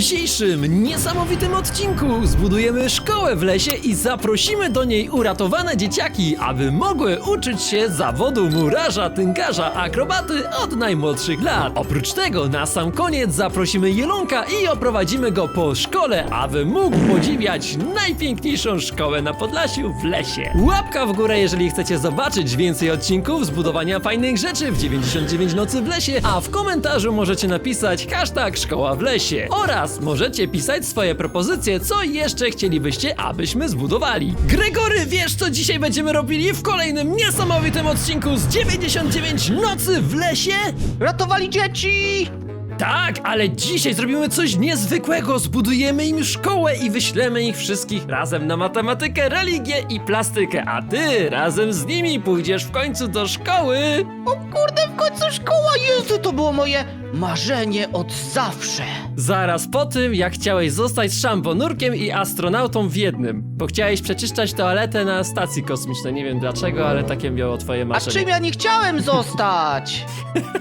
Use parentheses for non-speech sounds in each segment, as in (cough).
dzisiejszym niesamowitym odcinku zbudujemy szkołę w lesie i zaprosimy do niej uratowane dzieciaki, aby mogły uczyć się zawodu murarza, tynkarza, akrobaty od najmłodszych lat. Oprócz tego na sam koniec zaprosimy Jelonka i oprowadzimy go po szkole, aby mógł podziwiać najpiękniejszą szkołę na Podlasiu w lesie. Łapka w górę, jeżeli chcecie zobaczyć więcej odcinków zbudowania fajnych rzeczy w 99 nocy w lesie, a w komentarzu możecie napisać hashtag szkoła w lesie oraz możecie pisać swoje propozycje, co jeszcze chcielibyście, abyśmy zbudowali. Gregory, wiesz co dzisiaj będziemy robili w kolejnym niesamowitym odcinku z 99 nocy w lesie? Ratowali dzieci! Tak, ale dzisiaj zrobimy coś niezwykłego. Zbudujemy im szkołę i wyślemy ich wszystkich razem na matematykę, religię i plastykę, a ty razem z nimi pójdziesz w końcu do szkoły. O kurde, w końcu szkoła! Jezu, to było moje marzenie od zawsze. Zaraz po tym, jak chciałeś zostać szambonurkiem i astronautą w jednym, bo chciałeś przeczyszczać toaletę na stacji kosmicznej. Nie wiem dlaczego, ale takie miało twoje A marzenie. czym ja nie chciałem zostać? (laughs)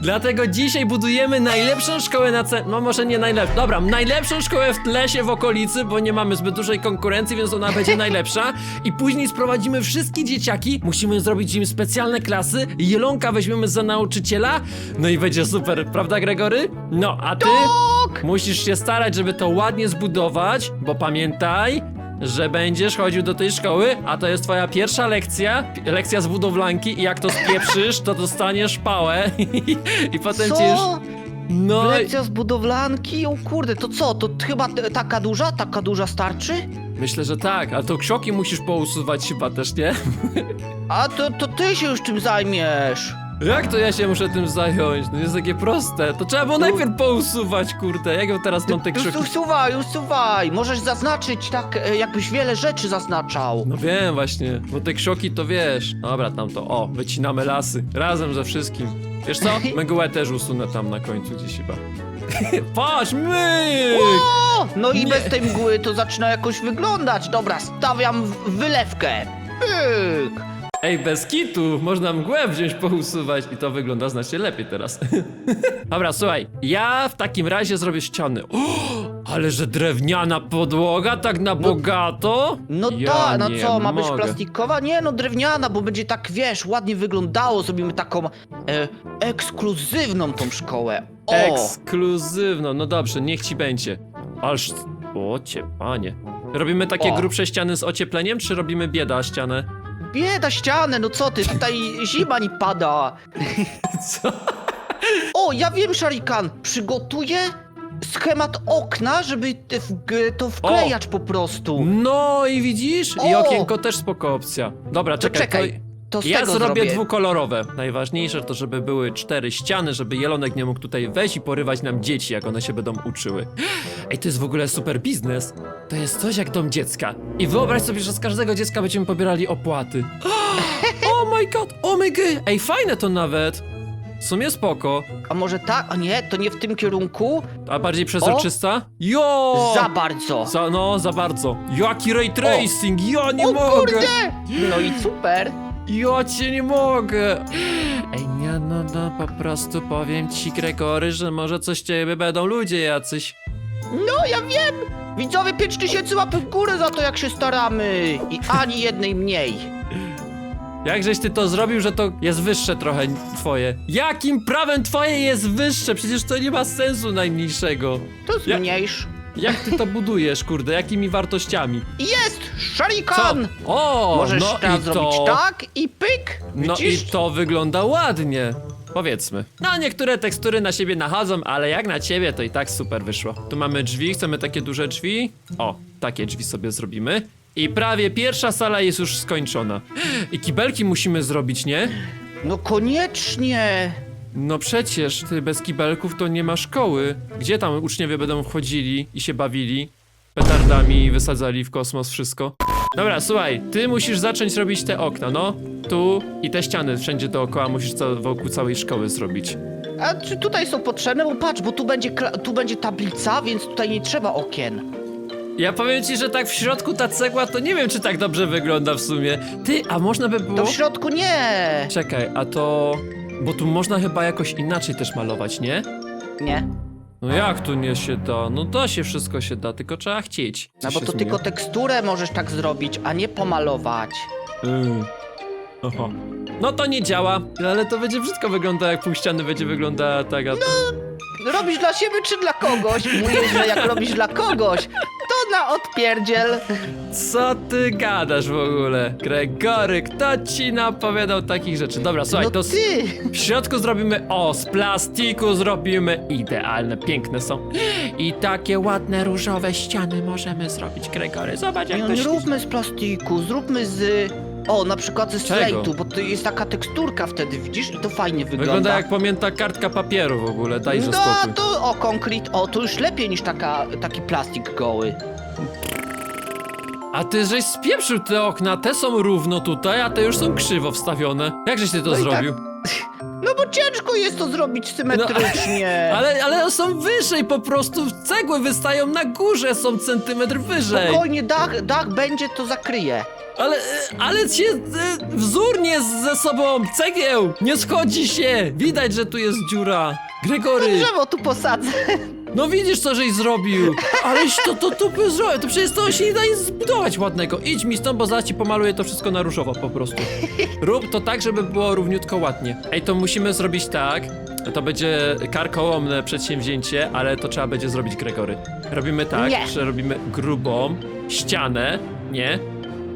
Dlatego dzisiaj budujemy najlepszą szkołę na ce... No może nie najlepszą. Dobra, najlepszą szkołę w lesie w okolicy, bo nie mamy zbyt dużej konkurencji, więc ona będzie (laughs) najlepsza. I później sprowadzimy wszystkie dzieciaki. Musimy zrobić im specjalne klasy. Jelonka weźmiemy za nauczyciela. No i będzie super, prawda Gregory? No, a ty Tak! musisz się starać, żeby to ładnie zbudować, bo pamiętaj, że będziesz chodził do tej szkoły, a to jest twoja pierwsza lekcja, lekcja z budowlanki i jak to spieprzysz, to dostaniesz pałę (laughs) i potem cię już... Co? No, Lekcja z budowlanki? O kurde, to co? To taka t- taka duża? Taka duża starczy? myślę, że tak, ale to krzoki musisz pousuwać chyba też, nie? A to, to ty się już czym zajmiesz? Jak to ja się muszę tym zająć? No jest takie proste, to trzeba było najpierw pousuwać, kurde, jak ja teraz mam te Już krzoki... usuwaj, usuwaj! Możesz zaznaczyć tak, e, jakbyś wiele rzeczy zaznaczał. No wiem właśnie, bo te krzoki to wiesz. Dobra, tam to, o, wycinamy lasy, razem ze wszystkim. Wiesz co? (laughs) Mgłę też usunę tam na końcu gdzieś chyba. (laughs) Patrz, myk! O, no i bez tej mgły to zaczyna jakoś wyglądać. Dobra, stawiam w- wylewkę. Pyk! Ej, bez kitu, można mgłę wziąć, pousuwać i to wygląda znacznie lepiej teraz. (laughs) Dobra, słuchaj, ja w takim razie zrobię ściany. O, (gasps) ale że drewniana podłoga, tak na bogato? No Ja tak, no nie co, ma być mogę. plastikowa? Nie, no drewniana, bo będzie tak, wiesz, ładnie wyglądało. Zrobimy taką e, ekskluzywną tą szkołę. O! Ekskluzywno, no dobrze, niech ci będzie. Aż, o cię, panie. Robimy takie O. grubsze ściany z ociepleniem, czy robimy bieda ścianę? Bieda ścianę, no co ty, tutaj zima nie pada. Co? O, ja wiem, Sharikan, przygotuję schemat okna, żeby te w- to wklejać po prostu. No i widzisz? I O! okienko też spoko opcja. Dobra, czekaj, czekaj, to z Ja tego zrobię zrobię. dwukolorowe. Najważniejsze to, żeby były cztery ściany, żeby Jelonek nie mógł tutaj wejść i porywać nam dzieci, jak one się będą uczyły. Ej, to jest w ogóle super biznes. To jest coś jak dom dziecka. I wyobraź sobie, że z każdego dziecka będziemy pobierali opłaty. (gasps) Oh my god, oh my god. Ej, fajne to nawet. W sumie spoko. A może tak? A nie, to nie w tym kierunku? A bardziej przezroczysta? Jo! Za bardzo. Za, no, za bardzo. Jaki ray tracing, ja nie o mogę! kurde! No i super. Ja cię nie mogę! Ej, nie, no, no, po prostu powiem ci, Gregory, że może coś ciebie będą ludzie jacyś. No, ja wiem! Widzowie, 5000 łapek w górę za to, jak się staramy! I ani jednej mniej. Jakżeś ty to zrobił, że to jest wyższe trochę twoje? Jakim prawem twoje jest wyższe? Przecież to nie ma sensu najmniejszego. To Ja- zmniejsz. Jak ty to budujesz, kurde? Jakimi wartościami? Jest! Co? Sharikan! O, Możesz no teraz i zrobić to... tak i pyk! No Widzisz? i to wygląda ładnie. Powiedzmy. No, niektóre tekstury na siebie nachodzą, ale jak na ciebie, to i tak super wyszło. Tu mamy drzwi, chcemy takie duże drzwi. O, takie drzwi sobie zrobimy. I prawie pierwsza sala jest już skończona. (gasps) I kibelki musimy zrobić, nie? No koniecznie! No przecież, ty bez kibelków to nie ma szkoły. Gdzie tam uczniowie będą wchodzili i się bawili? Petardami wysadzali w kosmos wszystko. Dobra, słuchaj, ty musisz zacząć robić te okna, no. Tu i te ściany wszędzie dookoła musisz ca- wokół całej szkoły zrobić. A czy tutaj są potrzebne? Bo patrz, bo tu będzie, kla- tu będzie tablica, więc tutaj nie trzeba okien. Ja powiem ci, że tak w środku ta cegła to nie wiem, czy tak dobrze wygląda w sumie. Ty, a można by było... To w środku nie! Czekaj, a to... Bo tu można chyba jakoś inaczej też malować, nie? Nie. No jak tu nie się da? No da się, wszystko się da, tylko trzeba chcieć. No bo to tylko teksturę możesz tak zrobić, a nie pomalować. Yy. Aha. No to nie działa, ale to będzie brzydko wygląda, jak pół ściany będzie wyglądała tak, a... Robisz dla siebie czy dla kogoś? Mówisz, że jak robisz dla kogoś, to na odpierdziel. Co ty gadasz w ogóle? Gregory, kto ci napowiadał takich rzeczy? Dobra, słuchaj, No to... s- ty! W środku zrobimy, o, z plastiku zrobimy, idealne, piękne są. I takie ładne różowe ściany możemy zrobić, Gregory. Zobacz jak No to nie ślicznie. róbmy z plastiku, zróbmy z... O, na przykład ze slate'u, bo to jest taka teksturka wtedy, widzisz? I to fajnie wygląda. Wygląda jak pamięta kartka papieru w ogóle, dajże No spokój. to, o, konkret, o, to już lepiej niż taka, taki plastik goły. A ty żeś spieprzył te okna, te są równo tutaj, a te już są krzywo wstawione. Jak żeś ty to No i tak- zrobił? No bo ciężko jest to zrobić symetrycznie. No, Ale, ale są wyżej po prostu, cegły wystają na górze, są centymetr wyżej. Spokojnie, dach, dach będzie, to zakryje. Ale, ale cię e, wzór nie ze sobą, cegieł, nie schodzi się. Widać, że tu jest dziura. Gregory, Drzewo tu posadzę. No widzisz co żeś zrobił. Aleś to, to tupy zrobił, to przecież to się nie da nic zbudować ładnego. Idź mi stąd, bo zaraz ci pomaluję to wszystko na różowo po prostu. Rób to tak, żeby było równiutko ładnie. Ej, to musimy zrobić tak. To będzie karkołomne przedsięwzięcie, ale to trzeba będzie zrobić Gregory. Robimy tak, Nie. że robimy grubą ścianę, nie?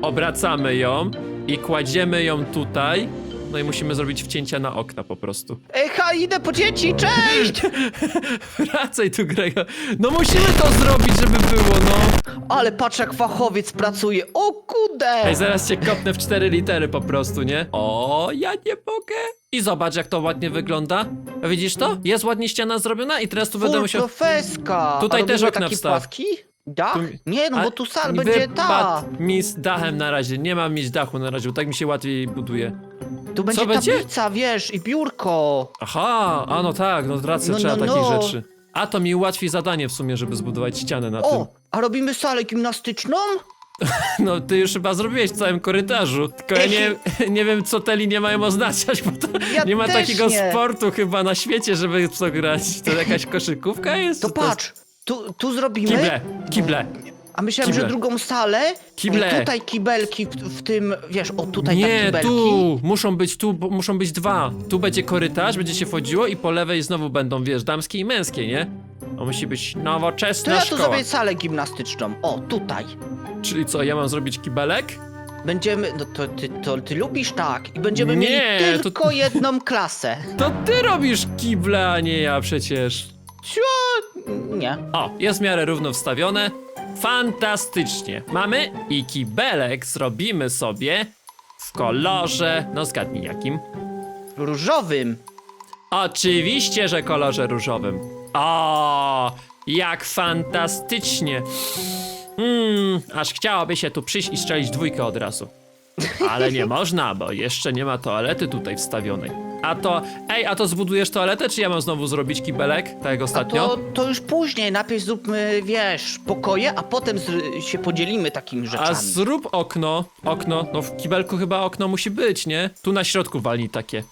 Obracamy ją i kładziemy ją tutaj. No i musimy zrobić wcięcia na okna po prostu. Ej, ha, idę po dzieci, cześć! (laughs) Wracaj tu, Gregor. No musimy to zrobić, żeby było, no. Ale patrz jak fachowiec pracuje, o kudę! Ej, zaraz cię kopnę w cztery litery po prostu, nie? O, ja nie mogę. I zobacz, jak to ładnie wygląda. Widzisz to? Jest ładnie ściana zrobiona i teraz tu będę Full musiał... profeska! Tutaj A też robimy okna taki wstaw. płaski? Dach? Tu- Nie, no A bo tu sal będzie ta. mi z dachem na razie. Nie mam mieć dachu na razie, bo tak mi się łatwiej buduje. Tu będzie będzie? tablica, wiesz, i biurko. Aha, a no tak, no racja, No, trzeba no, takich no. rzeczy. A to mi ułatwi zadanie w sumie, żeby zbudować ścianę na tym. O, a robimy salę gimnastyczną? (laughs) No ty już chyba zrobiłeś w całym korytarzu. Tylko ja nie, (laughs) nie wiem, co te linie mają oznaczać, bo to Ja nie ma też takiego nie. sportu chyba na świecie, żeby w to grać. To jakaś koszykówka jest? To Czy patrz, tu, tu zrobimy... Kible, kible. A myślałem, Kible. że drugą salę. Kible. Tutaj kibelki w, w tym, wiesz, o tutaj tak Nie, kibelki. tu! Muszą być tu, bo muszą być dwa. Tu będzie korytarz, będzie się wchodziło i po lewej znowu będą, wiesz, damskie i męskie, nie? To musi być To nowoczesna ja tu szkoła. zrobię salę gimnastyczną. O, tutaj. Czyli co, ja mam zrobić kibelek? Będziemy, no to ty, to ty lubisz tak. I będziemy Nie, mieli to- tylko jedną (laughs) klasę. To ty robisz kible, a nie ja przecież. Cio, nie. O, jest w miarę równo wstawione. Fantastycznie. Mamy i kibelek zrobimy sobie w kolorze, no zgadnij jakim. Różowym. Oczywiście, że kolorze różowym. O, jak fantastycznie. Mmm, aż chciałoby się tu przyjść i strzelić dwójkę od razu. Ale nie (laughs) można, bo jeszcze nie ma toalety tutaj wstawionej. A to, ej, a to zbudujesz toaletę, czy ja mam znowu zrobić kibelek, tak jak A ostatnio? to, to już później. Najpierw zróbmy, wiesz, pokoje, a potem się podzielimy takimi A rzeczami. zrób okno, okno, no w kibelku chyba okno musi być, nie? Tu na środku walnij takie.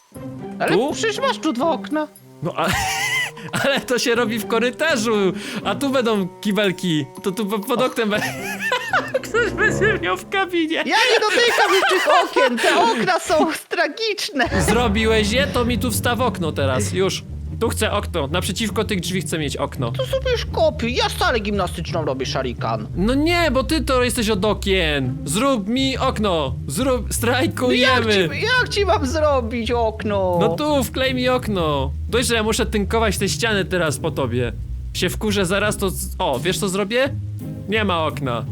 Ale tu? przecież masz tu dwa okna. No ale, (laughs) ale to się robi w korytarzu, a tu będą kibelki. To tu po- pod oknem będzie. (laughs) Ktoś będzie miał w kabinie. Ja nie dotykam już tych okien. Te (laughs) okna są tragiczne. Zrobiłeś je, to mi tu wstaw okno teraz, już. Tu chcę okno, naprzeciwko tych drzwi chcę mieć okno. To sobie kopiuj. Ja salę gimnastyczną robię, szarikan. No nie, bo ty to jesteś od okien. Zrób mi okno. Zrób, Jak strajkujemy. ci, jak ci mam zrobić okno? No tu, wklej mi okno. Dość, że ja muszę tynkować te ściany teraz po tobie. Się wkurzę zaraz, to... z- O, wiesz co zrobię? Nie ma okna.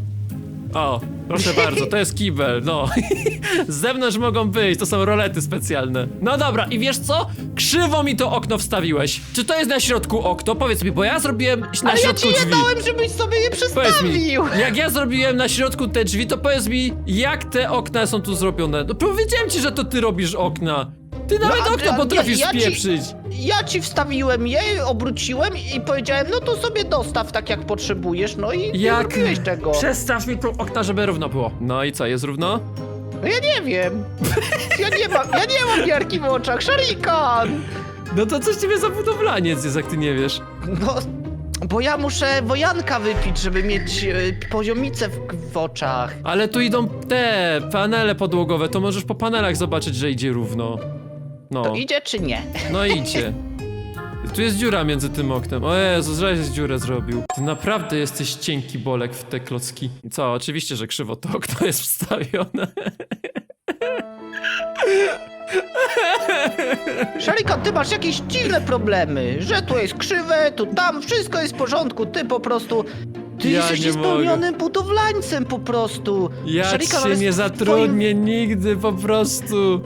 O, proszę bardzo, to jest kibel, no. (laughs) Z zewnątrz mogą być, to są rolety specjalne. No dobra, i wiesz co? Krzywo mi to okno wstawiłeś. Czy to jest na środku okno? Powiedz mi, bo ja zrobiłem na Ale ja środku ci nie drzwi. dałem, żebyś sobie je Powiedz mi, przestawił. jak ja zrobiłem na środku te drzwi, to powiedz mi, jak te okna są tu zrobione? No powiedziałem ci, że to ty robisz okna. Ty nawet a- okno a- potrafisz ja- ja ci- spieprzyć. Ja ci wstawiłem je, obróciłem i powiedziałem, no to sobie dostaw tak jak potrzebujesz, no i nie Jak? zrobiłeś tego. Przestaw mi tu okna, żeby równo było. No i co, jest równo? No ja nie wiem. Ja nie mam, ja nie mam miarki w oczach, szarikan! No to coś ciebie za budowlaniec jest, jak ty nie wiesz. No, Bo ja muszę wojanka wypić, żeby mieć e, poziomicę w, w oczach. Ale tu idą te panele podłogowe, to możesz po panelach zobaczyć, że idzie równo. No, To idzie czy nie? no idzie. Tu jest dziura między tym oknem. O Jezu, żeś dziurę zrobił. Ty naprawdę jesteś cienki bolek w te klocki. Co, oczywiście, że krzywo to okno jest wstawione. Szarikan, ty masz jakieś dziwne problemy, że tu jest krzywe, tu tam, wszystko jest w porządku, ty po prostu... Ty Ja jesteś nie niespełnionym budowlańcem po prostu. Ja Szarikan, cię ale nie zatrudnię nigdy po prostu.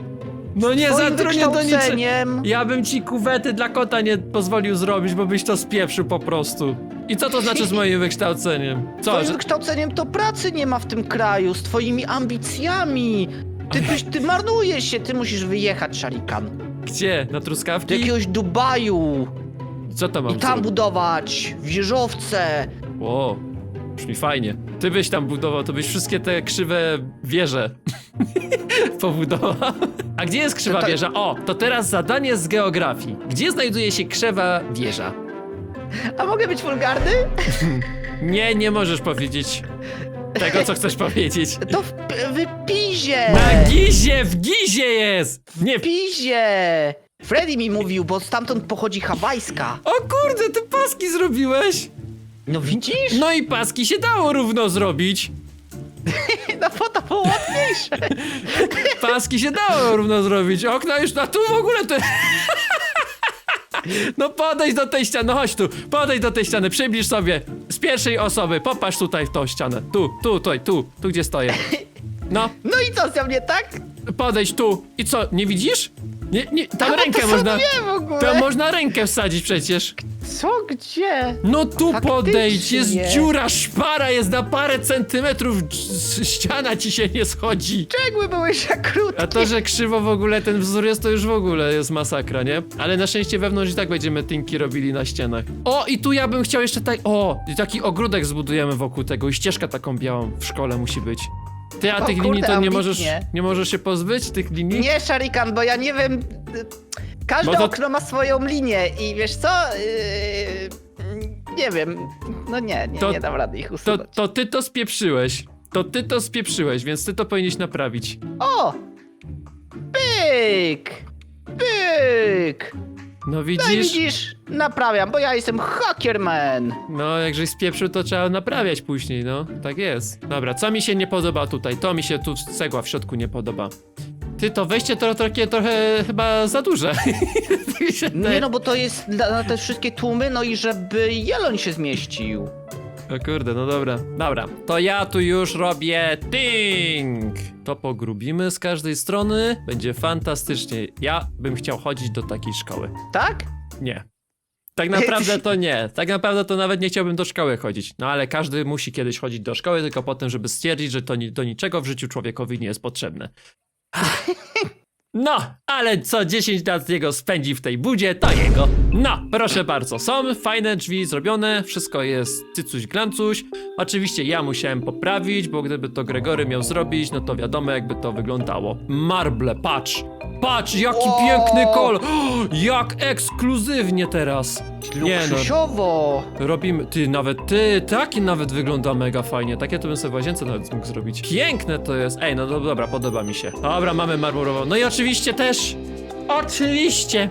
No nie twoim zatrudnię do niczego. wykształceniem- Ja bym ci kuwety dla kota nie pozwolił zrobić, bo byś to spieprzył po prostu. I co to znaczy z moim wykształceniem? Co, Twoim że... wykształceniem to pracy nie ma w tym kraju, z twoimi ambicjami. Ty, byś, ty marnujesz się, ty musisz wyjechać, Szarikan. Gdzie? Na Do truskawki? jakiegoś Dubaju Co to mam i tam zrobić? budować wieżowce. O, brzmi fajnie. Ty byś tam budował, to byś wszystkie te krzywe wieże (laughs) pobudował. A gdzie jest krzywa To- to- wieża? O, to teraz zadanie z geografii. Gdzie znajduje się krzywa wieża? A mogę być wulgarny? (laughs) Nie, nie możesz powiedzieć tego, co chcesz powiedzieć. To w, w Pizie! Na Gizie, w Gizie jest! Nie, W Pizie! Freddy mi mówił, bo stamtąd pochodzi hawajska. o kurde, ty paski zrobiłeś! No widzisz? No i paski się dało równo zrobić. (laughs) No bo to było łatwiejsze. (laughs) Paski się dało równo zrobić. Okna już na tu w ogóle to... (laughs) No podejdź do tej ściany, no chodź tu, podejdź do tej ściany, przybliż sobie z pierwszej osoby, popatrz tutaj w tą ścianę, tu, tu, tutaj, tu, tu gdzie stoję. No, No i co z mnie tak? podejdź tu i co, nie widzisz? Nie, nie, tam A, bo rękę to można, Nie w ogóle. tam można rękę wsadzić przecież. Co, gdzie? No tu Faktycznie. podejdź, jest dziura, szpara, jest na parę centymetrów, dż- ściana ci się nie schodzi. Czegły były za krótkie. A to, że krzywo w ogóle ten wzór jest, to już w ogóle jest masakra, nie? Ale na szczęście wewnątrz i tak będziemy tynki robili na ścianach. O, i tu ja bym chciał jeszcze tak... O, i taki ogródek zbudujemy wokół tego i ścieżka taką białą w szkole musi być. Ty, a O tych kurde, linii to nie ambitnie. możesz, nie możesz się pozbyć, tych linii? Nie, Sharikan, bo ja nie wiem. Każde Bo to- okno ma swoją linię i wiesz co? Yy, nie wiem. No nie, nie, To- nie dam rady ich To, usunąć. to ty to spieprzyłeś. To ty to spieprzyłeś, więc ty to powinieneś naprawić. O! Pyk! Pyk! No No i widzisz? widzisz, naprawiam, bo ja jestem hackerman. No, jak żeś spieprzył, to trzeba naprawiać później, no. Tak jest. Dobra, co mi się nie podoba tutaj? To mi się tu cegła w środku nie podoba. Ty, to wejście to takie trochę chyba za duże. (laughs) Tak mi się Nie wydaje. no, bo to jest dla- na te wszystkie tłumy, no i żeby jeloń się zmieścił. O kurde, no dobra. Dobra, to ja tu już robię ting! To pogrubimy z każdej strony. Będzie fantastycznie. Ja bym chciał chodzić do takiej szkoły. Tak? Nie. Tak naprawdę to nie. Tak naprawdę to nawet nie chciałbym do szkoły chodzić. No ale każdy musi kiedyś chodzić do szkoły, tylko potem, żeby stwierdzić, że to ni do niczego w życiu człowiekowi nie jest potrzebne. (laughs) No, ale co 10 lat jego spędzi w tej budzie, to jego. No, proszę bardzo, są fajne drzwi zrobione, wszystko jest cycuś glancuś. Oczywiście ja musiałem poprawić, bo gdyby to Gregory miał zrobić, no to wiadomo jakby to wyglądało. Marble, patrz! Patrz, jaki O! piękny kolor! (gasps) Jak ekskluzywnie teraz! Nie no, robimy, ty nawet, ty, taki nawet wygląda mega fajnie, takie to bym sobie w łazience nawet mógł zrobić. Piękne to jest, ej, no do- dobra, podoba mi się. Dobra, mamy marmurową, no i oczywiście też, oczywiście,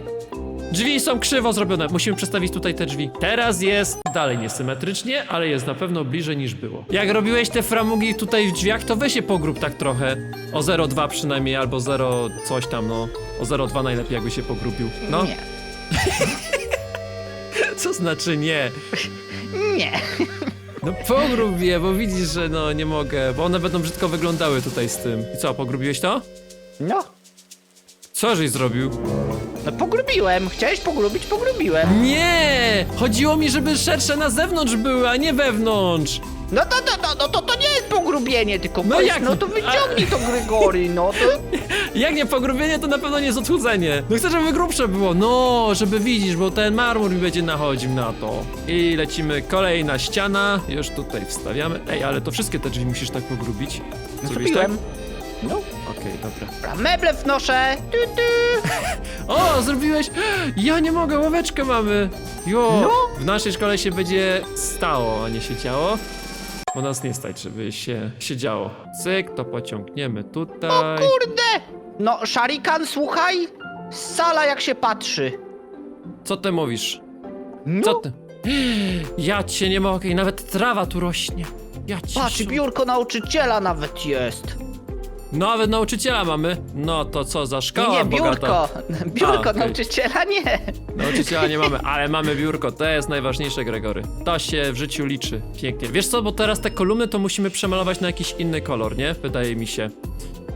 drzwi są krzywo zrobione, musimy przestawić tutaj te drzwi. Teraz jest dalej niesymetrycznie, ale jest na pewno bliżej niż było. Jak robiłeś te framugi tutaj w drzwiach, to weź je pogrób tak trochę, o 0,2 przynajmniej, albo 0 coś tam, no, o 0,2 najlepiej jakby się pogrubił. No, Nie. (laughs) co znaczy nie? Nie. No pogrób je, bo widzisz, że no nie mogę, bo one będą brzydko wyglądały tutaj z tym. I co, pogrubiłeś to? No. Co żeś zrobił? No pogrubiłem. Chciałeś pogrubić, pogrubiłem. Nie! Chodziło mi, żeby szersze na zewnątrz były, a nie wewnątrz! No to, to, to, no to, to nie jest pogrubienie, tylko No no jak- no to wyciągnij to Gregory, no to... (laughs) Jak nie pogrubienie, to na pewno nie jest odchudzenie. No chcę, żeby grubsze było, no, żeby widzisz, bo ten marmur mi będzie nachodził na to. I lecimy, kolejna ściana, już tutaj wstawiamy. Ej, ale to wszystkie te drzwi musisz tak pogrubić. Zrobiłeś tak? Zrobiłem. No, Okej, dobra. dobra, meble wnoszę. Tu, tu. (laughs) O, zrobiłeś! Ja nie mogę, ławeczkę mamy! Jo! No. W naszej szkole się będzie stało, a nie siedziało. Bo nas nie stać, żeby się siedziało. Cyk, to pociągniemy tutaj. Kurde! No, Sharikan, słuchaj. Sala jak się patrzy. Co ty mówisz? No, Co ty? (gasps) Ja cię nie mogę i nawet trawa tu rośnie. Ja cię patrz, szum- biurko nauczyciela nawet jest. Nawet nauczyciela mamy. No to co za Nie, szkoła nie, bogata. biurko. Biurko okej. nauczyciela nie. Nauczyciela nie mamy, (laughs) ale mamy biurko. To jest najważniejsze, Gregory. To się w życiu liczy. Pięknie. Wiesz co, bo teraz te kolumny to musimy przemalować na jakiś inny kolor, nie? Wydaje mi się.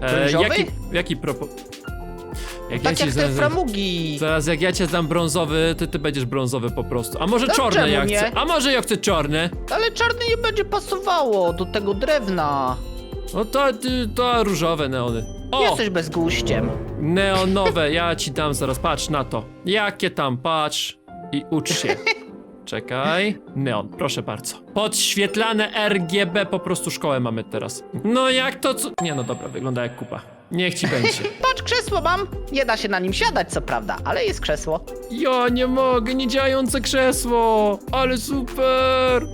Brązowy? jaki, jaki propo... Jak Tak jak te framugi. Zaraz jak ja cię dam brązowy, ty, ty będziesz brązowy po prostu. A może To czarny ja nie? chcę? A może ja chcę czarny? Ale czarny nie będzie pasowało do tego drewna. No to, to różowe neony. O! Jesteś bezguściem. Neonowe, ja ci dam zaraz, patrz na to. Jakie tam, patrz i ucz się. (laughs) Czekaj. Neon, proszę bardzo. Podświetlane RGB, po prostu szkołę mamy teraz. No jak to co? Nie no dobra, wygląda jak kupa. Niech ci będzie. (laughs) Patrz, krzesło mam. Nie da się na nim siadać, co prawda, ale jest krzesło. Ja nie mogę, niedziałające krzesło! Ale super!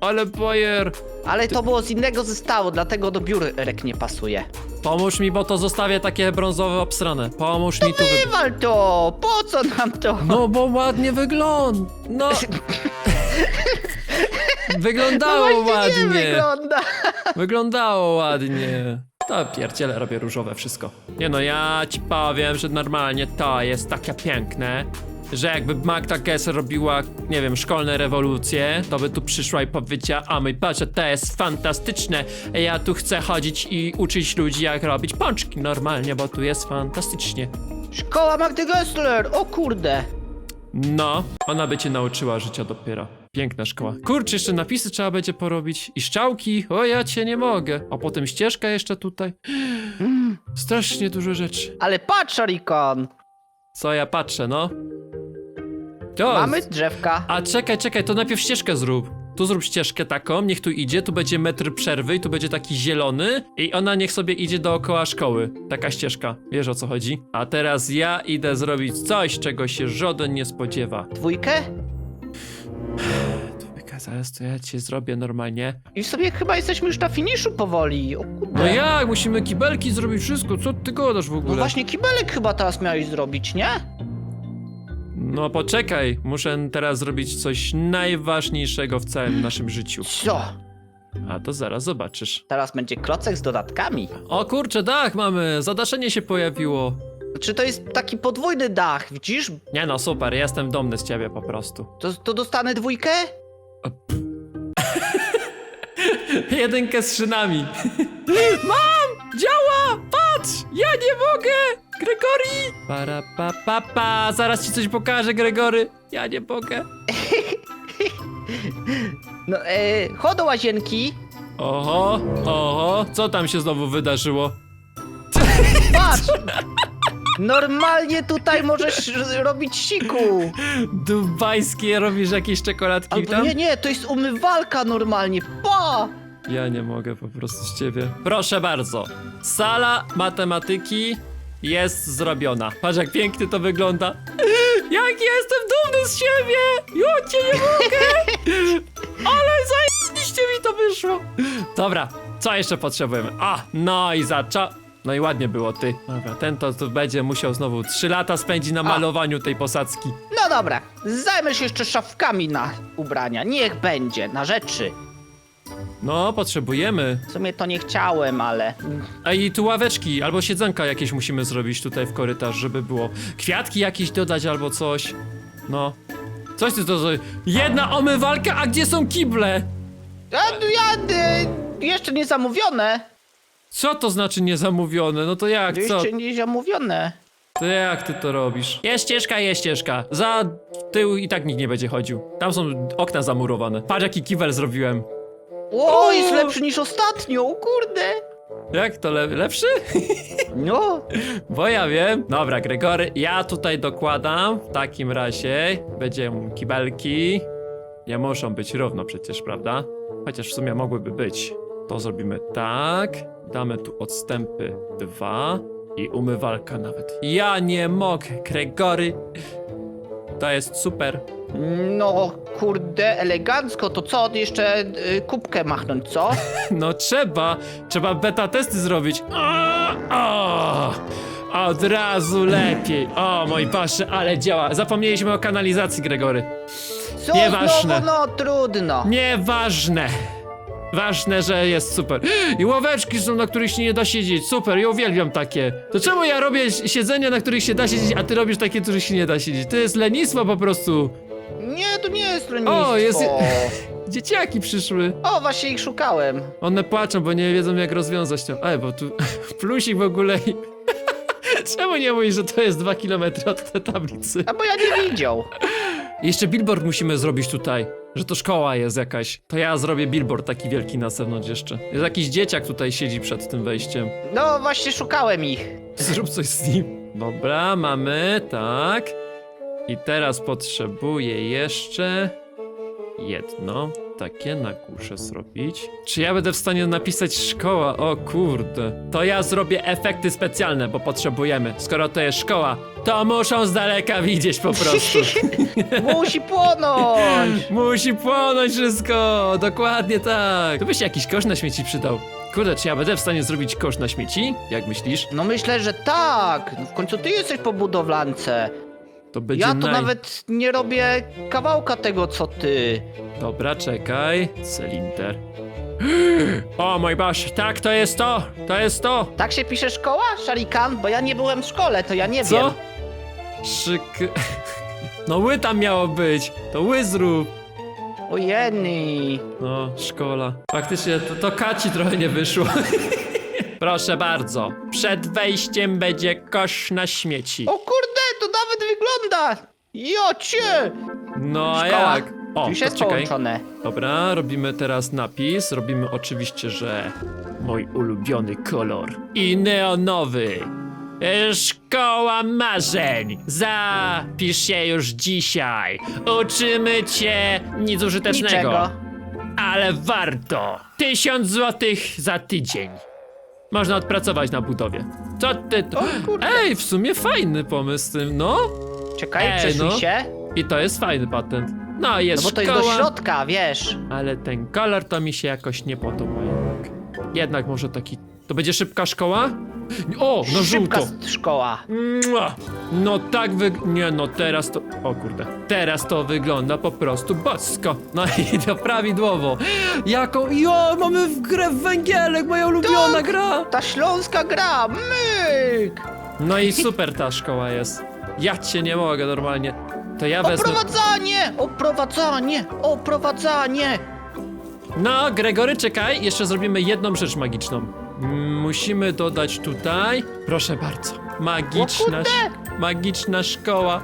Ale bajer! Ale to było z innego zestawu, dlatego do biurek nie pasuje. Pomóż mi, bo to zostawię takie brązowe obsrane. Pomóż mi tu. Wy... Wywal to! Po co nam to? No bo ładnie wygląda. No. (laughs) Wyglądało No właśnie nie ładnie. wygląda. Wyglądało ładnie. To pierdziele robię różowe wszystko. Nie no, ja ci powiem, że normalnie to jest takie piękne, że jakby Magda Gessler robiła, nie wiem, szkolne rewolucje, to by tu przyszła i powiedziała, a mój Boże, to jest fantastyczne, ja tu chcę chodzić i uczyć ludzi jak robić pączki normalnie, bo tu jest fantastycznie. Szkoła Magdy Gessler, o kurde. No, ona by cię nauczyła życia dopiero. Piękna szkoła. Kurczę, jeszcze napisy trzeba będzie porobić. I szczałki. O, ja cię nie mogę. A potem ścieżka jeszcze tutaj. (gasps) Strasznie dużo rzeczy. Ale patrz, Sharikan. Co ja patrzę, no? To, Mamy drzewka. A czekaj, czekaj, to najpierw ścieżkę zrób. Tu zrób ścieżkę taką, niech tu idzie, tu będzie metr przerwy i tu będzie taki zielony i ona niech sobie idzie dookoła szkoły. Taka ścieżka. Wiesz o co chodzi? A teraz ja idę zrobić coś, czego się żaden nie spodziewa. Dwójkę? (sighs) Czekaj, zaraz to ja cię zrobię normalnie. I sobie chyba jesteśmy już na finiszu powoli. O kurde. No jak? Musimy kibelki zrobić wszystko, co ty gadasz w No ogóle? właśnie kibelek chyba teraz miałeś zrobić, nie? No poczekaj, muszę teraz zrobić coś najważniejszego w całym naszym życiu. Co? A to zaraz zobaczysz. Teraz będzie klocek z dodatkami. O kurczę, dach mamy, zadaszenie się pojawiło. Czy to jest taki podwójny dach, widzisz? Nie no, super, jestem dumny z ciebie po prostu. To, to dostanę dwójkę? (laughs) Jedynkę z szynami. (laughs) Mam! Działa! Patrz! Ja nie mogę! Gregory! Para pa pa pa! Zaraz ci coś pokażę, Gregory! Ja nie mogę. (laughs) No, e, chodź do łazienki. Oho, oho, co tam się znowu wydarzyło? Patrz! Normalnie tutaj możesz robić siku. Dubajskie robisz jakieś czekoladki Albo tam? nie, nie, to jest umywalka normalnie. Pa! Ja nie mogę po prostu z ciebie. Proszę bardzo. Sala matematyki jest zrobiona. Patrz jak pięknie to wygląda. (laughs) Jak jestem dumny z siebie! Ja cię nie mogę! (laughs) Ale zajebiście mi to wyszło. Dobra, co jeszcze potrzebujemy? A, no i zacza... No i ładnie było, ty. Dobra, ten to, to będzie musiał znowu 3 lata spędzić na malowaniu tej posadzki. No dobra, zajmę się jeszcze szafkami na ubrania. Niech będzie, na rzeczy. No, potrzebujemy. W sumie to nie chciałem, ale... A i tu ławeczki, albo siedzonka jakieś musimy zrobić tutaj w korytarz, żeby było kwiatki jakieś dodać albo coś. No. Coś ty to... Jedna omywalka, a gdzie są kible? Ja, ja e, jeszcze nie zamówione. Co to znaczy niezamówione? No to jak, co? Jeszcze nie zamówione. To jak ty to robisz? Jest ścieżka, jest ścieżka. Za tył i tak nikt nie będzie chodził. Tam są okna zamurowane. Patrz jaki kibel zrobiłem. O, jest lepszy niż ostatnio, o kurde. Jak to le lepszy? (laughs) No, Bo ja wiem. Dobra, Gregory, ja tutaj dokładam. W takim razie będą kibelki. Nie muszą być równo przecież, prawda? Chociaż w sumie mogłyby być. To zrobimy tak. Damy tu odstępy dwa i umywalka nawet. Ja nie mogę, Gregory. To jest super. No, kurde, elegancko, to co, jeszcze y, kubkę machnąć, co? (laughs) No trzeba, trzeba beta testy zrobić. O, o, od razu lepiej. O mój Boże, ale działa. Zapomnieliśmy o kanalizacji, Gregory. Co Nieważne. znowu? No, trudno. Nieważne. Ważne, że jest super. I ławeczki są, na których się nie da siedzieć. Super, ja uwielbiam takie. To czemu ja robię siedzenia, na których się da siedzieć, a ty robisz takie, których się nie da siedzieć? To jest lenistwo po prostu. Nie, to nie jest lenistwo. O, jest- (laughs) Dzieciaki przyszły. O, właśnie ich szukałem. One płaczą, bo nie wiedzą jak rozwiązać to. Ej, bo tu (laughs) plusik w ogóle. (laughs) Czemu nie mówisz, że to jest dwa kilometry od tej tablicy? A bo ja nie widział. Jeszcze billboard musimy zrobić tutaj, że to szkoła jest jakaś. To ja zrobię billboard taki wielki na zewnątrz jeszcze. Jest jakiś dzieciak tutaj siedzi przed tym wejściem. No, właśnie szukałem ich. Zrób coś z nim. Dobra, mamy, tak. I teraz potrzebuję jeszcze jedno takie na górze zrobić. Czy ja będę w stanie napisać szkoła? O kurde. To ja zrobię efekty specjalne, bo potrzebujemy. Skoro to jest szkoła, to muszą z daleka widzieć po prostu. (laughs) Musi płonąć. (laughs) Musi płonąć wszystko! Dokładnie tak! To by się jakiś kosz na śmieci przydał. Kurde, czy ja będę w stanie zrobić kosz na śmieci? Jak myślisz? No myślę, że tak. No w końcu ty jesteś po budowlance. To będzie Ja to naj... nawet nie robię kawałka tego, co ty. Dobra, czekaj. Cylinder. (gasps) O mój Boże, tak, to jest to! To jest to! Tak się pisze szkoła, Sharikan? Bo ja nie byłem w szkole, to ja nie Co? wiem. Szyk... (laughs) No ły tam miało być! To ły zrób! Ojeny. No, szkola. Faktycznie, to, to kaci trochę nie wyszło. (laughs) Proszę bardzo, przed wejściem będzie kosz na śmieci. O to nawet wygląda. Jocie! No a Szkoła. jak? O, Już jest połączone. Dobra, robimy teraz napis. Robimy oczywiście, że mój ulubiony kolor. I neonowy. E, Szkoła marzeń. Zapisz się już dzisiaj. Uczymy cię nic użytecznego. Niczego. Ale warto. Tysiąc złotych za tydzień. Można odpracować na budowie. Co ty to? O kurde. Ej, w sumie fajny pomysł z tym, no. Czekaj, Ej, przesuń no. się. I to jest fajny patent. No, jest No bo to szkoła. jest do środka, wiesz. Ale ten kolor to mi się jakoś nie podoba jednak. Jednak może taki... To będzie szybka szkoła? O, no Szybka żółto. s- szkoła. Mua. No tak wy... Nie, no teraz to... O kurde. Teraz to wygląda po prostu bosko. No (laughs) i to prawidłowo. Jaką... Jo, mamy w grę w węgielek, moja ulubiona Tak. gra. Ta śląska gra, myk! No i super ta szkoła jest. Ja cię nie mogę normalnie. To ja wezmę... Oprowadzanie! Oprowadzanie! Oprowadzanie! No, Gregory, czekaj, jeszcze zrobimy jedną rzecz magiczną. Musimy dodać tutaj. Proszę bardzo. Magiczna, sz- magiczna szkoła.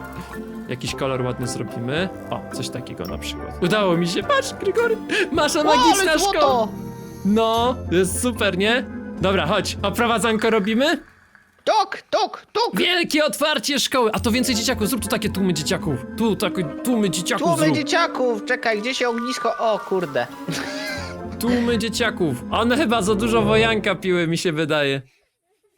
Jakiś kolor ładny zrobimy. O, coś takiego na przykład. Udało mi się. Patrz, Gregory, nasza O, magiczna szkoła. No, jest super, nie? Dobra, chodź. Oprowadzanko robimy? Tok, tok, tok! Wielkie otwarcie szkoły. A to więcej dzieciaków. Zrób tu takie tłumy dzieciaków. Tu takie tłumy dzieciaków Tłumy zrób. dzieciaków! Czekaj, gdzie się ognisko? O kurde. Tłumy dzieciaków. One chyba za dużo wojanka piły, mi się wydaje.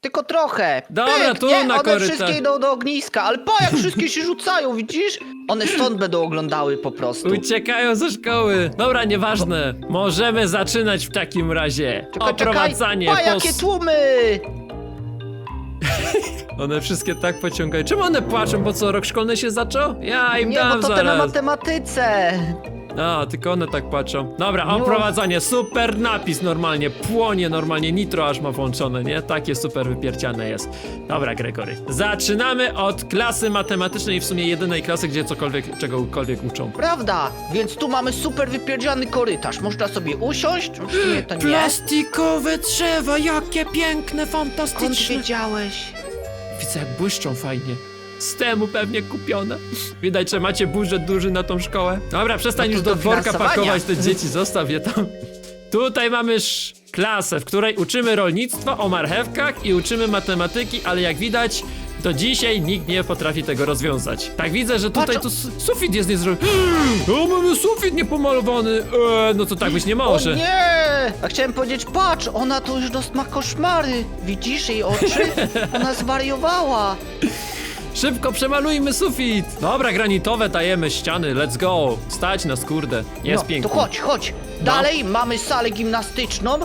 Tylko trochę. Dobra, Pyk, tu nie, na one korytarz. wszystkie idą do ogniska, ale pa, jak wszystkie się rzucają, widzisz? One stąd będą oglądały po prostu. Uciekają ze szkoły. Dobra, nieważne. Możemy zaczynać w takim razie. Czekaj, Oprowadzanie. czekaj. Pa, po jakie tłumy! (laughs) One wszystkie tak pociągają. Czemu one płaczą? Bo co, rok szkolny się zaczął? Ja im Nie, dam bo to te na zaraz. matematyce. A, tylko one tak płaczą. Dobra, No. oprowadzanie. Super napis normalnie. Płonie normalnie. Nitro aż ma włączone, nie? Takie super wypierciane jest. Dobra, Gregory. Zaczynamy od klasy matematycznej, w sumie jedynej klasy, gdzie cokolwiek, czegokolwiek uczą. Prawda, więc tu mamy super wypierdziany korytarz. Można sobie usiąść? W sumie to nie. Plastikowe drzewa, jakie piękne, Skąd fantastyczne. wiedziałeś? Widzę, jak błyszczą fajnie. Z temu pewnie kupione. Widać, że macie budżet duży na tą szkołę. Dobra, przestań No to już do do dworka finansowania. pakować te dzieci, zostaw je tam. Tutaj mamy sz- klasę, w której uczymy rolnictwa o marchewkach i uczymy matematyki, ale jak widać, Do dzisiaj nikt nie potrafi tego rozwiązać. Tak widzę, że tutaj Patrz- tu s- sufit jest niezrobiony. (gasps) O, mamy sufit niepomalowany. Eee, no to tak być nie może. O nie! A chciałem powiedzieć, patrz, ona to już dos ma koszmary. Widzisz jej oczy? Ona zwariowała. Szybko przemalujmy sufit. Dobra, granitowe dajemy ściany, let's go. Stać na skórdę. Jest no, pięknie. To chodź, chodź. Dalej mamy salę gimnastyczną,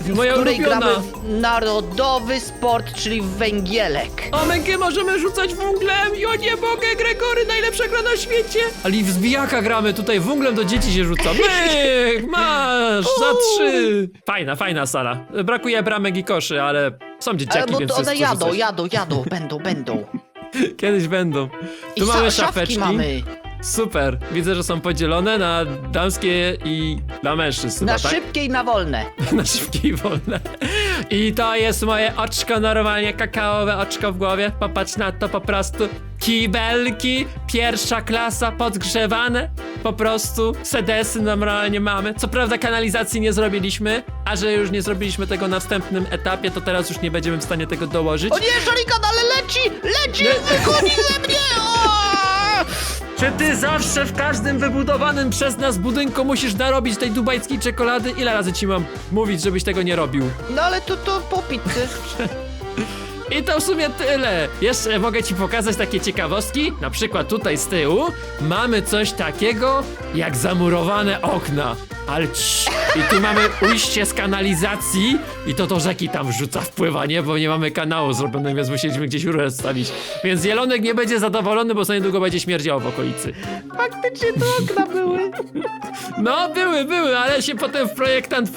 w Moja której ulubiona. gramy w narodowy sport, czyli w węgielek. A mękę możemy rzucać węglem! Ja nie mogę, Gregory, najlepsza gra na świecie! Ale i w zbijaka gramy, tutaj węglem do dzieci się rzuca. Myk, (laughs) masz, za trzy! Fajna, fajna sala. Brakuje bramek i koszy, ale są Ale dzieciaki, bo więc to one jadą, jadą, jadą, będą, będą. (laughs) Kiedyś będą. I Tu sa- mamy szafki szafeczki. mamy. Super. Widzę, że są podzielone na damskie i dla mężczyzn Na chyba, tak? szybkie i na wolne. (laughs) na szybkie i wolne. I to jest moje oczko normalnie, kakaowe oczko w głowie. Popatrz na to po prostu. Kibelki, pierwsza klasa, podgrzewane. Po prostu sedesy normalnie mamy. Co prawda kanalizacji nie zrobiliśmy, a że już nie zrobiliśmy tego na wstępnym etapie, to teraz już nie będziemy w stanie tego dołożyć. O nie, Szarikan, ale leci! Leci! Le- Wychodzi ze mnie! (laughs) O! Czy ty zawsze w każdym wybudowanym przez nas budynku musisz narobić tej dubajskiej czekolady? Ile razy ci mam mówić, żebyś tego nie robił? No ale to, to po pizzy. (laughs) I to w sumie tyle. Jeszcze mogę ci pokazać takie ciekawostki. Na przykład tutaj z tyłu mamy coś takiego jak zamurowane okna. Ale cii, I tu mamy ujście z kanalizacji i to do rzeki tam wrzuca wpływanie, bo nie mamy kanału zrobionego, więc musieliśmy gdzieś rurę stawić. Więc Zielonek nie będzie zadowolony, bo za niedługo będzie śmierdział w okolicy. Faktycznie to okna były. (laughs) No, były, były, ale się potem projektant, e,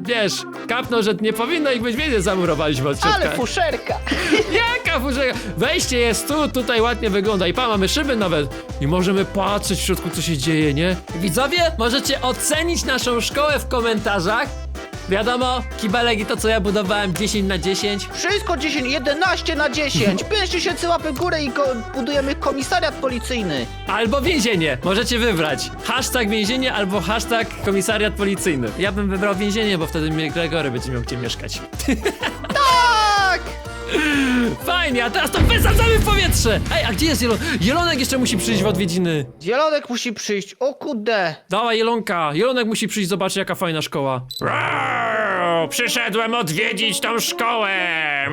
wiesz, kapnął, że nie powinno ich być, więc zamurowaliśmy od środka. Ale fuszerka. (laughs) Jaka furzeka? Wejście jest tu, tutaj ładnie wygląda i pa, mamy szyby nawet i możemy patrzeć w środku, co się dzieje, nie? Widzowie, możecie ocenić naszą szkołę w komentarzach. Wiadomo, kibelek i to, co ja budowałem 10 na 10. Wszystko 10, 11 na 10. 5 tysięcy łapy w górę i ko budujemy komisariat policyjny. Albo więzienie, możecie wybrać. Hashtag więzienie albo hashtag komisariat policyjny. Ja bym wybrał więzienie, bo wtedy mnie Gregory będzie miał gdzie mieszkać. (laughs) Fajnie, a teraz to wysadzamy w powietrze! Ej, a gdzie jest Jelon? Jelonek jeszcze musi przyjść w odwiedziny. Zielonek musi przyjść. O kurde. Dawaj, Jelonka! Jelonek musi przyjść, zobaczyć jaka fajna szkoła. Przyszedłem odwiedzić tą szkołę! (laughs)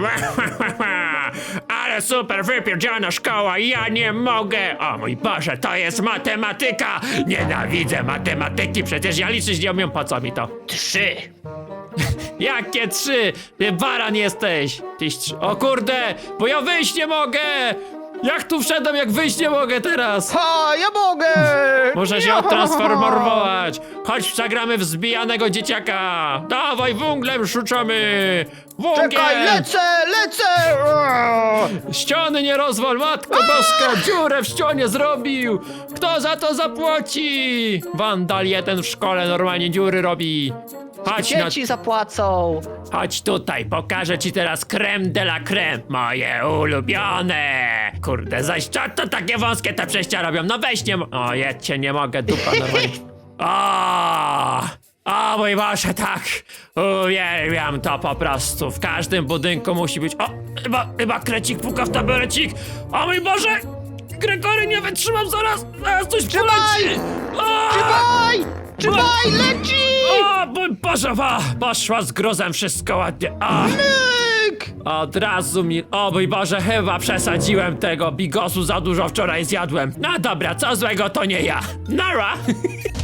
Ale super wypierdziana szkoła, ja nie mogę! O mój Boże, to jest matematyka! Nienawidzę matematyki, przecież ja liczyć nie umiem, po co mi to? Trzy. (laughs) Jakie trzy? Ty baran jesteś! Tyś trzy. O kurde, bo ja wyjść nie mogę! Jak tu wszedłem, jak wyjść nie mogę teraz? Ha, ja mogę! Muszę się odtransformować! Chodź, zagramy w zbijanego dzieciaka! Dawaj, węglem rzucamy! Węgiel! Czekaj, lecę, lecę! Ściany nie rozwal, matko boska! Dziurę w ścianie zrobił! Kto za to zapłaci? Wandal jeden w szkole normalnie dziury robi! Chodź, na, Dzieci zapłacą. chodź tutaj, pokażę ci teraz creme de la creme, moje ulubione! Kurde, zaś co to takie wąskie te przejścia robią? No weź nie mo- O, jedźcie, nie mogę, dupa normalnie. (laughs) O! O mój Boże, tak! Uwielbiam to po prostu. W każdym budynku musi być. O! Chyba, chyba krecik puka w taberecik! O mój Boże! Gregory, nie wytrzymam zaraz! Zaraz coś poleci! O! Trzymaj! Trzymaj, leci! O mój Boże, wa! Poszła z gruzem wszystko ładnie. Myk! Od razu mi. O mój Boże, chyba przesadziłem tego bigosu za dużo wczoraj zjadłem. No dobra, co złego to nie ja. Nara! (laughs)